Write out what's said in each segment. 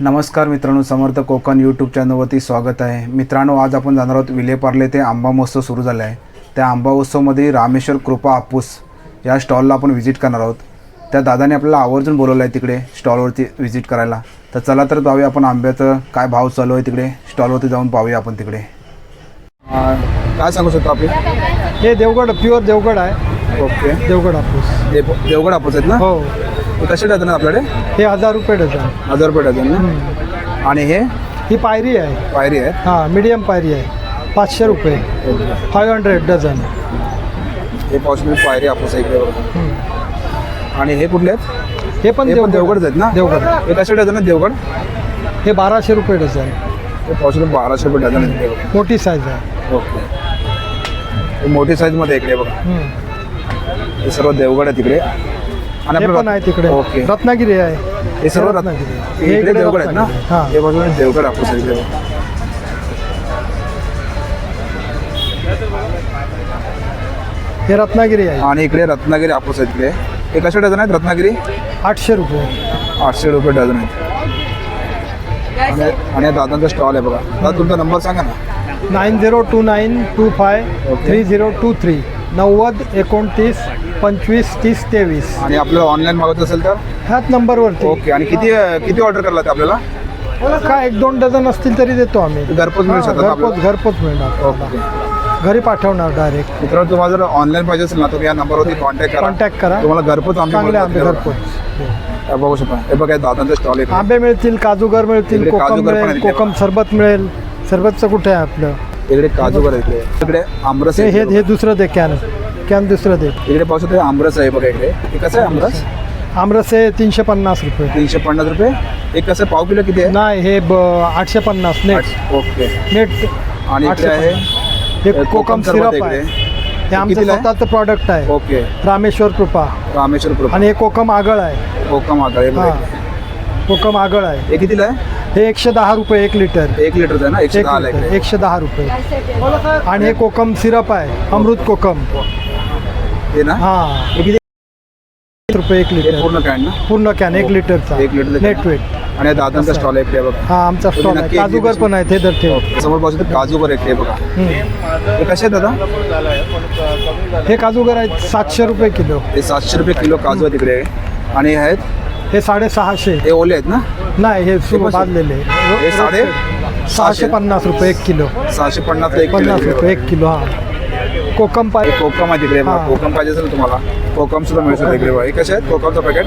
नमस्कार मित्रांनो समर्थ कोकण यूट्यूब चॅनलवरती स्वागत आहे. मित्रांनो आज आपण जाणार आहोत विलेपार्ले ते आंबा महोत्सव सुरू झाला आहे. त्या आंबा उत्सवमध्ये रामेश्वर कृपा हापूस या स्टॉलला आपण व्हिजिट करणार आहोत. त्या दादाने आपल्याला आवर्जून बोलवलं आहे तिकडे स्टॉलवरती व्हिजिट करायला. तर चला तर जाऊया आपण आंब्याचं काय भाव चालू आहे तिकडे? स्टॉलवरती जाऊन पाहूया आपण तिकडे. काय सांगू शकतो आपले? हे देवगड प्युअर देवगड आहे. ओके देवगड हापूस. देवगड हापूस आहेत ना? हे. कसे डझन आहे आपल्याकडे? हे हजार रुपये डझन. हजार रुपये डझन ना? आणि हे? ही पायरी आहे. पायरी आहे? हां मीडियम पायरी आहे. पाचशे रुपये. Five hundred dozen. हे पावसाळी पायरी आहे इकडे बघा. आणि हे कुठले आहेत? हे पण हे पण देवगड. देवगडच आहेत ना? देवगड. हे कसे डझन आहेत देवगड? हे बाराशे रुपये डझन. हे पावसाळी बाराशे रुपये डझन आहेत देवगड. मोठी साईज आहे. ओके. हे मोठी साईजमध्ये इकडे बघा. हम्म. हे सर्व देवगड आहे तिकडे आणि हे आपलं पण आहे तिकडे. ओके. रत्नागिरी आहे. हे सर्व रत्न- रत्नागिरी. हे हे इकडे देवगड आहेत ना? रत्नागिरी. हां. हे बाजूने देवगड आहे बघा. हे रत्नागिरी आहे. आणि इकडे रत्नागिरी हापूस आहेत इकडे हे कसे डझन आहेत रत्नागिरी? आठशे रुपये. आठशे रुपये डझन आहेत. आणि आणि दादांचा स्टॉल आहे बघा. दादा तुमचा नंबर सांगा ना. Nine zero two nine two five okay. Three zero two three. नव्वद एकोणतीस पंचवीस तीस तेवीस. आणि आपल्याला ऑनलाईन मागवत असेल तर? ह्याच नंबरवरती. ओके आणि किती किती ऑर्डर करला आपल्याला? काय एक दोन डझन असतील तरी देतो आम्ही. घरपोच मिळू शकतात घरपोच आपल्याला? घरपोच मिळणार. ओके. घरी पाठवणार डायरेक्ट मित्रांनो तुम्हाला जर ऑनलाईन पाहिजे असेल ना तुम्ही या नंबरवरती कॉन्टॅक्ट करा. कॉन्टॅक्ट करा. तुम्हाला घरपोच आंबे चांगले मिळतात. आंबे. घरपोच. हे बघू शकता. हे बघा दादांचा स्टॉल आहे. आंबे मिळतील काजूगर मिळतील इकडे कोकम काजूगर पण मिळेल. कोकम सरबत मिळेल. सरबतचं कुठे आहे आपलं? इकडे काजूगर आहे इकडे. इकडे आमरस हे आहे. हे हे दुसरं दे कॅन कॅन दुसरं दे. इकडे पाहू शकतो हे आमरस आहे बघा इकडे. हे कसं आहे आमरस? आमरस आहे तीनशे पन्नास रुपये. तीनशे पन्नास रुपये? एक कसं पाव किलो किती आहे? नाही हे ब आठशे पन्नास नेट आठ- ओके. नेट आणि इकडे आठशे आहे हे हे कोकम सरबत सिरप इकडे. आहे. हे आमचं कितीला आहे? स्वतःचं प्रॉडक्ट आहे. ओके. रामेश्वर कृपा. रामेश्वर कृपा. आणि हे कोकम आगळ आहे. कोकम आगळ हे बघा हां. इकडे. कोकम आगळ आहे. हे कितीला आहे? हे एकशे दहा रुपये एक लिटर. एक लिटरचं आहे ना? एकशे एक दहा लिटर एकशे दहा रुपये. आणि हे कोकम सिरप आहे अमृत कोकम. हे ना? हा. हे किती? रुपये एक हे लिटर. पूर्ण कॅन ना? पूर्ण कॅन एक लिटरचा. एक लिटरचं नेट. वेट. आणि हे दादांचा स्टॉल आहे. इकडे बघा. हा आमचा स्टॉल आहे. नक्की काजूगर exhibition- पण आहे ते दर ठेव समोर पाहू शकतो काजूगर आहे इकडे बघा. हम्म. हे कसे आहेत दादा? हे काजूगर आहेत सातशे रुपये किलो. हे सातशे रुपये किलो काजू आहे तिकडे आणि हे आहेत? हे साडेसहाशे. हे ओले आहेत ना? नाही हे सुरू? भाजलेले हे साडे सहाशे पन्नास रुपये एक किलो सहाशे पन्नास एक पन्नास रुपये एक किलो हा कोकम पाय हे कोकम आहे तिकडे. हां. कोकम पाहिजे असेल तुम्हाला कोकम सुद्धा मिळू शकतो इकडे बघा. हे कसे आहेत कोकमचं पॅकेट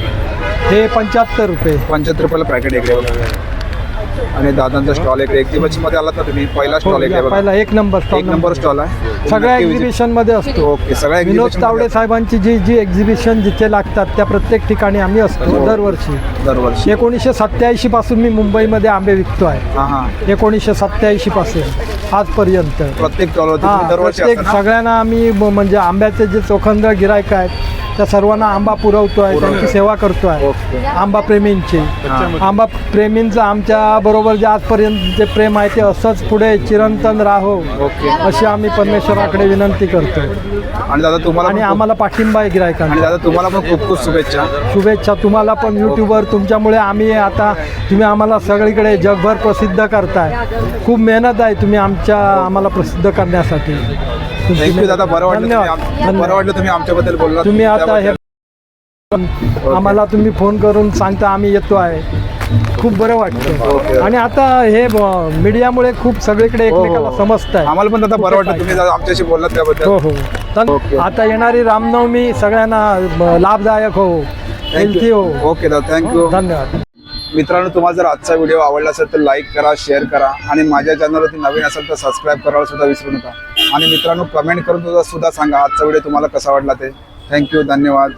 हे पंच्याहत्तर रुपये पंच्याहत्तर रुपयाला पॅकेट इकडे बघा. आणि दादांचा स्टॉल इकडे एक्झिबिशनमध्ये आलात ना तुम्ही पहिला स्टॉल या, बघा. पहिला एक नंबर एक स्टॉल नंबर स्टॉल आहे. सगळ्या एक्झिबिशनमध्ये असतो. ओके सगळ्या विनोद तावडे साहेबांची जी जी एक्झिबिशन जिथे लागतात त्या प्रत्येक ठिकाणी आम्ही असतो दरवर्षी. दरवर्षी. एकोणीसशे सत्याऐंशी पासून मी मुंबईमध्ये आंबे विकतो आहे. एकोणीसशे सत्याऐंशी पासून आजपर्यंत. प्रत्येक प्रत्येक? सगळ्यांना आम्ही म्हणजे आंब्याचे जे चोखंदळ गिरायक आहेत त्या सर्वांना आंबा पुरवतो आहे. त्यांची सेवा करतो आहे आंबा प्रेमींची. आंबा प्रेमींचं आमच्या बरोबर जे आजपर्यंत जे प्रेम आहे ते असंच पुढे चिरंतन राहो. अशी आम्ही परमेश्वराकडे विनंती करतो आणि दादा तुम्हाला आणि आम्हाला पाठिंबा आहे गिरायकांना दादा तुम्हाला पण खूप खूप शुभेच्छा. शुभेच्छा. तुम्हाला पण यूट्यूबवर तुमच्यामुळे आम्ही आता तुम्ही आम्हाला सगळीकडे जगभर प्रसिद्ध करताय. खूप मेहनत आहे तुम्ही आमच्या आम्हाला प्रसिद्ध करण्यासाठी. थँक्यू दादा बरं वाटलं तुम्ही बरं वाटलं आमच्याबद्दल बोलला तुम्ही आता हे आम्हाला तुम्ही फोन करून सांगता आम्ही येतो आहे. खूप बरं. वाटतं. आणि आता हे मीडियामुळे खूप सगळीकडे हो, हो. एकमेकाला समजत आहे आम्हाला पण दादा बरं वाटलं तुम्ही आमच्याशी बोललात त्याबद्दल. हो हो. तर. आता येणारी रामनवमी सगळ्यांना लाभदायक हो. हेल्थी हो. ओके दादा थँक्यू धन्यवाद. मित्रांनो तुम्हाला जर आजचा व्हिडिओ आवडला असेल तर लाईक करा शेअर करा. आणि माझ्या चॅनलवरती नवीन असेल तर सबस्क्राईब करायला सुद्धा विसरू नका. आणि मित्रांनो कमेंट करून सुद्धा सुद्धा सांगा आजचा व्हिडिओ तुम्हाला कसा वाटला ते. थँक्यू धन्यवाद.